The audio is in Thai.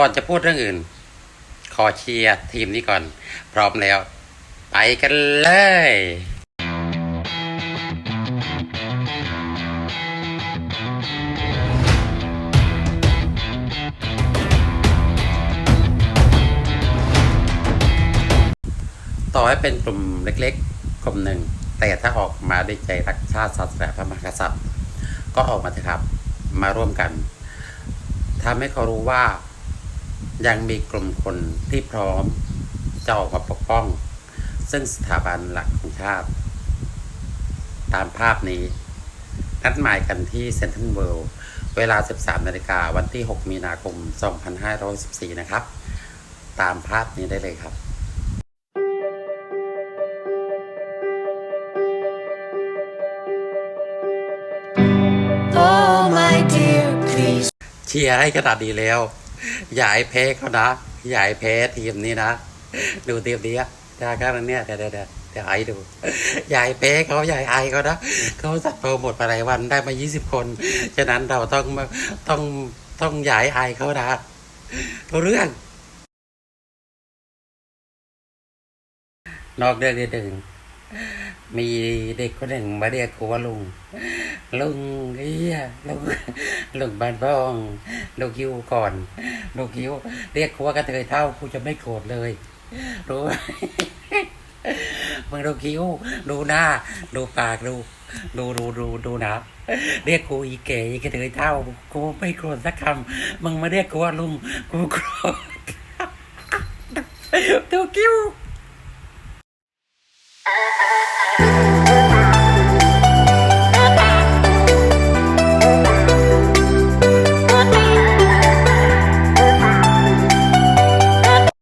ก่อนจะพูดเรื่องอื่น ขอเชียร์ทีมนี้ก่อน พร้อมแล้ว ไปกันเลยต่อให้เป็นกลุ่มเล็กๆ กลุ่มหนึ่ง แต่ถ้าออกมาด้วยใจรักชาติศาสนาพระมหากษัตริย์ ก็ออกมาเถอะครับ มาร่วมกันทำให้เขารู้ว่า ยังมีกลุ่มคนที่พร้อมจะออกมาปกป้อง ซึ่งสถาบันหลักของชาติ ตามภาพนี้ นัดหมายกันที่เซนทรัลเวิลด์เวลา 13นาฬิกาวันที่ 6 มีนาคม 2514 นะครับ ตามภาพนี้ได้เลยครับ Oh, my dear, please เชียร์ให้ขนาดดีแล้ว อย่าให้แพ้เขานะอย่าให้แพ้ทีมนี้นะดูทีมนี้อะดากันเนี่ยเดี๋ยวเดี๋ยวเดี๋ยวไอ้ดูยาให้แพ้เขาอย่าให้ไอเขานะเขาสัตว์โปรโมทมาหลายวันได้มา 20 คนฉะนั้นเราต้องต้องต้องยาให้ไอเขานะเรื่อง นอกเรื่องนิดหนึ่ง มีเด็กคนหนึ่งมาเรียกกูว่าลุง ลุงเฮียลุงลุงบ้านบ้องลูกคิวก่อนลูกคิวเรียกกูว่ากระเทยเท่ากูจะไม่โกรธเลยรู้มึงดูคิ้วดูหน้า ดูปากดู ดูดูดูดูนะเรียกกูอีเก๋อีกระเทยเท่ากูไม่โกรธสักคำมึงมาเรียกกูว่าลุงกูโกรธดูคิ้ว